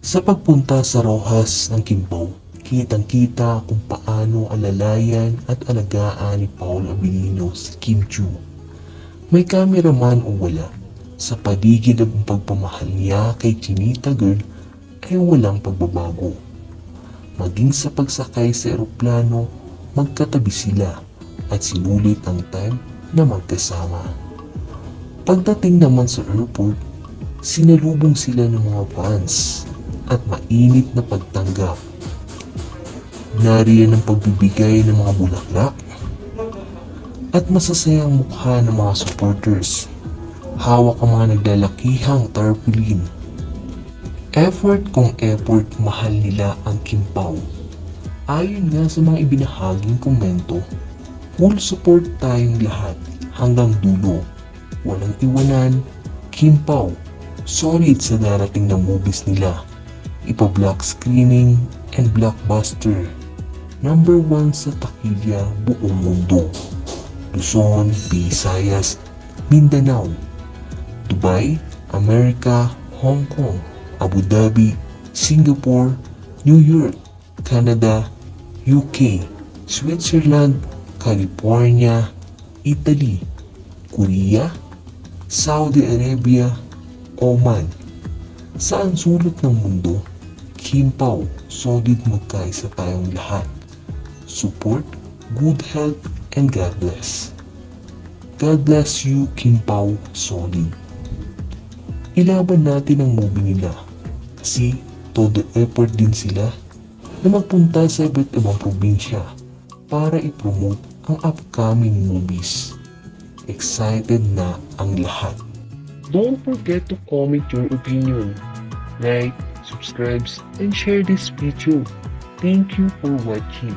Sa pagpunta sa Rojas ng Kimpo, kitang-kita kung paano alalayan at alagaan ni Paul Abilino si Kim Chu. May cameraman o wala, sa paligid ng pagpamahal niya kay Chinita Girl ay walang pagbabago. Maging sa pagsakay sa eroplano, magkatabi sila at sinulit ang time na magkasama. Pagdating naman sa airport, sinalubong sila ng mga fans at mainit na pagtanggap. Nariyan ang pagbibigay ng mga bulaklak at masasayang mukha ng mga supporters. Hawak ang mga naglalakihang tarpaulin. Effort kung effort mahal nila ang Kimpaw. Ayon nga sa mga ibinahaging komento, full support tayong lahat hanggang dulo. Walang iwanan, Kimpaw, solid sa darating na movies nila. Ipa-black screening and blockbuster. Number one sa takilya buong mundo. Luzon, Visayas, Mindanao, Dubai, Amerika, Hong Kong, Abu Dhabi, Singapore, New York, Canada, UK, Switzerland, California, Italy, Korea, Saudi Arabia, Oman. Saan sulot ng mundo, Kimpaw, solid magkaisa tayong lahat. Support, good health, and God bless. God bless you, Kimpaw, solid. Ilaban natin ang movie nila kasi todo effort din sila na magpunta sa iba't ibang probinsya para i-promote ang upcoming movies. Excited na ang lahat. Don't forget to comment your opinion, like, subscribe, and share this video. Thank you for watching.